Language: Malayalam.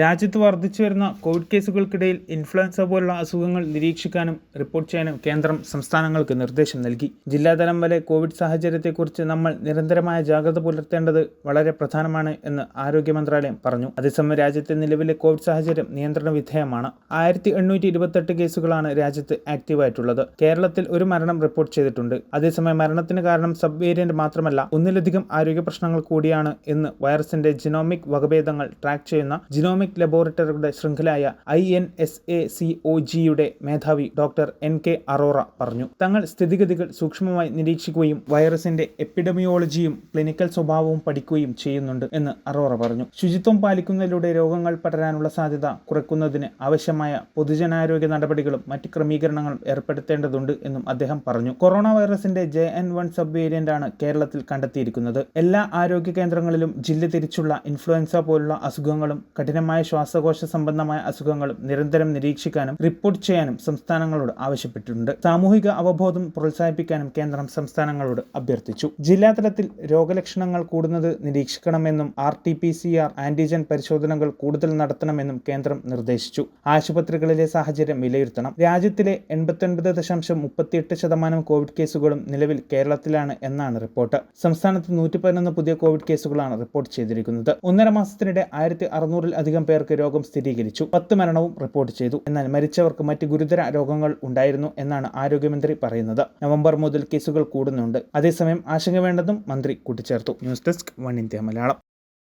രാജ്യത്ത് വർദ്ധിച്ചു വരുന്ന കോവിഡ് കേസുകൾക്കിടയിൽ ഇൻഫ്ലുവൻസ പോലുള്ള അസുഖങ്ങൾ നിരീക്ഷിക്കാനും റിപ്പോർട്ട് ചെയ്യാനും കേന്ദ്രം സംസ്ഥാനങ്ങൾക്ക് നിർദ്ദേശം നൽകി. ജില്ലാതലം വരെ കോവിഡ് സാഹചര്യത്തെക്കുറിച്ച് നമ്മൾ നിരന്തരമായ ജാഗ്രത പുലർത്തേണ്ടത് വളരെ പ്രധാനമാണ് എന്ന് ആരോഗ്യ മന്ത്രാലയം പറഞ്ഞു. അതേസമയം രാജ്യത്തെ നിലവിലെ കോവിഡ് സാഹചര്യം നിയന്ത്രണ വിധേയമാണ്. ആയിരത്തി എണ്ണൂറ്റി ഇരുപത്തെട്ട് കേസുകളാണ് രാജ്യത്ത് ആക്റ്റീവായിട്ടുള്ളത്. കേരളത്തിൽ ഒരു മരണം റിപ്പോർട്ട് ചെയ്തിട്ടുണ്ട്. അതേസമയം മരണത്തിന് കാരണം സബ് വേരിയന്റ് മാത്രമല്ല ഒന്നിലധികം ആരോഗ്യ പ്രശ്നങ്ങൾ കൂടിയാണ് എന്ന് വൈറസിന്റെ ജിനോമിക് വകഭേദങ്ങൾ ട്രാക്ക് ചെയ്യുന്ന ജിനോമിക് ലബോറട്ടറികളുടെ ശൃംഖലയായ I N S A C O ജിയുടെ മേധാവി ഡോക്ടർ എൻ കെ അറോറ പറഞ്ഞു. തങ്ങൾ സ്ഥിതിഗതികൾ സൂക്ഷ്മമായി നിരീക്ഷിക്കുകയും വൈറസിന്റെ എപ്പിഡമിയോളജിയും ക്ലിനിക്കൽ സ്വഭാവവും പഠിക്കുകയും ചെയ്യുന്നുണ്ട് എന്ന് അറോറ പറഞ്ഞു. ശുചിത്വം പാലിക്കുന്നതിലൂടെ രോഗങ്ങൾ പടരാനുള്ള സാധ്യത കുറയ്ക്കുന്നതിന് ആവശ്യമായ പൊതുജനാരോഗ്യ നടപടികളും മറ്റ് ക്രമീകരണങ്ങളും ഏർപ്പെടുത്തേണ്ടതുണ്ട് എന്നും അദ്ദേഹം പറഞ്ഞു. കൊറോണ വൈറസിന്റെ J N one sub variant ആണ് കേരളത്തിൽ കണ്ടെത്തിയിരിക്കുന്നത്. എല്ലാ ആരോഗ്യ കേന്ദ്രങ്ങളിലും ജില്ല തിരിച്ചുള്ള ഇൻഫ്ലുവൻസ പോലുള്ള അസുഖങ്ങളും കഠിനമായ ശ്വാസകോശ സംബന്ധമായ അസുഖങ്ങളും നിരന്തരം നിരീക്ഷിക്കാനും റിപ്പോർട്ട് ചെയ്യാനും സംസ്ഥാനങ്ങളോട് ആവശ്യപ്പെട്ടിട്ടുണ്ട്. സാമൂഹിക അവബോധം പ്രോത്സാഹിപ്പിക്കാനും കേന്ദ്രം സംസ്ഥാനങ്ങളോട് അഭ്യർത്ഥിച്ചു. ജില്ലാതലത്തിൽ രോഗലക്ഷണങ്ങൾ കൂടുന്നത് നിരീക്ഷിക്കണമെന്നും R T P C R antigen പരിശോധനകൾ കൂടുതൽ നടത്തണമെന്നും കേന്ദ്രം നിർദ്ദേശിച്ചു. ആശുപത്രികളിലെ സാഹചര്യം വിലയിരുത്തണം. രാജ്യത്തിലെ എൺപത്തൊൻപത് ദശാംശം മുപ്പത്തിയെട്ട് ശതമാനം കോവിഡ് കേസുകളും നിലവിൽ കേരളത്തിലാണ് എന്നാണ് റിപ്പോർട്ട്. സംസ്ഥാനത്ത് നൂറ്റി പതിനൊന്ന് പുതിയ കോവിഡ് കേസുകളാണ് റിപ്പോർട്ട് ചെയ്തിരിക്കുന്നത്. ഒന്നര മാസത്തിനിടെ ആയിരത്തി അറുന്നൂറിൽ അധികം പേർക്ക് രോഗം സ്ഥിരീകരിച്ചു. പത്ത് മരണവും റിപ്പോർട്ട് ചെയ്തു. എന്നാൽ മരിച്ചവർക്ക് മറ്റ് ഗുരുതര രോഗങ്ങൾ ഉണ്ടായിരുന്നു എന്നാണ് ആരോഗ്യമന്ത്രി പറയുന്നത്. നവംബർ മുതൽ കേസുകൾ കൂടുന്നുണ്ട്. അതേസമയം ആശങ്ക വേണ്ടെന്നും മന്ത്രി കൂട്ടിച്ചേർത്തു. News desk One India Malayalam.